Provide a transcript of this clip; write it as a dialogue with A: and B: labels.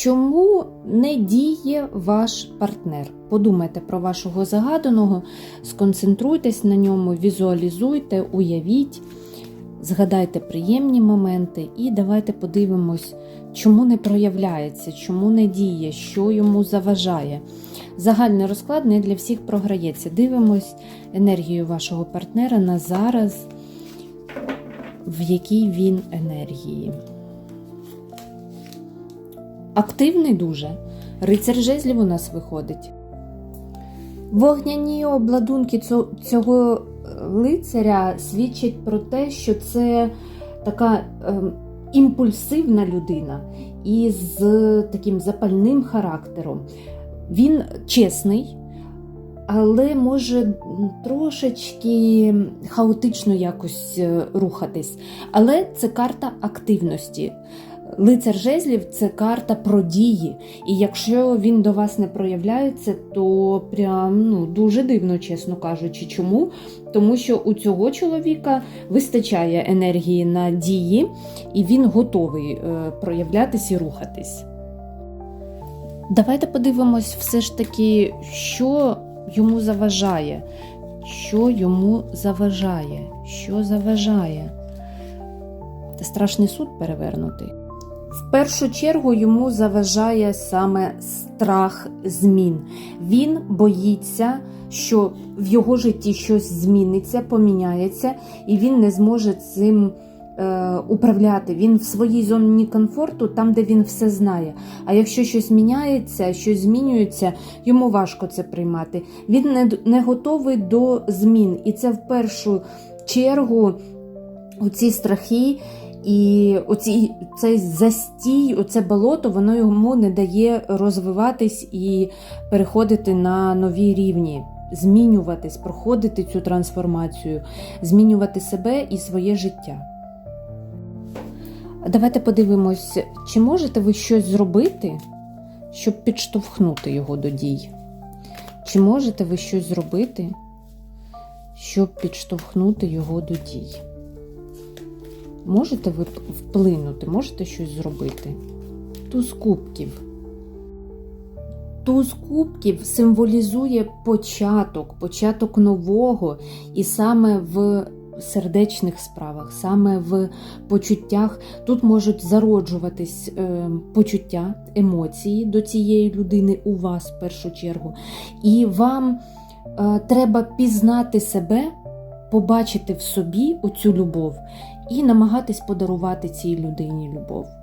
A: Чому не діє ваш партнер? Подумайте про вашого загаданого, сконцентруйтесь на ньому, візуалізуйте, уявіть, згадайте приємні моменти і давайте подивимось, чому не проявляється, чому не діє, що йому заважає. Загальний розклад не для всіх програється. Дивимось енергію вашого партнера на зараз, в якій він енергії. Активний дуже. Рицар жезлів у нас виходить. Вогняні обладунки цього е, лицаря свідчать про те, що це така ем, імпульсивна людина із таким запальним характером. Він чесний, але може трошечки хаотично якось е, рухатись. Але це карта активності. Лицар жезлів це карта про дії. І якщо він до вас не проявляється, то прям ну, дуже дивно, чесно кажучи. Чому? Тому що у цього чоловіка вистачає енергії на дії, і він готовий е, проявлятись і рухатись. Давайте подивимось все ж таки, що йому заважає. Що йому заважає? Що заважає? Це страшний суд перевернутий. В першу чергу йому заважає саме страх змін. Він боїться, що в його житті щось зміниться, поміняється, і він не зможе цим е, управляти. Він в своїй зоні комфорту, там, де він все знає. А якщо щось міняється, щось змінюється, йому важко це приймати. Він не, не готовий до змін. І це в першу чергу оці страхи. І оці, цей застій, оце болото, воно йому не дає розвиватись і переходити на нові рівні, змінюватись, проходити цю трансформацію, змінювати себе і своє життя. Давайте подивимось, чи можете ви щось зробити, щоб підштовхнути його до дій? Чи можете ви щось зробити, щоб підштовхнути його до дій? Можете ви вплинути, можете щось зробити? Туз кубків. Туз кубків символізує початок, початок нового, і саме в сердечних справах, саме в почуттях. Тут можуть зароджуватись е, почуття, емоції до цієї людини у вас в першу чергу. І вам е, треба пізнати себе, побачити в собі оцю любов і намагатись подарувати цій людині любов.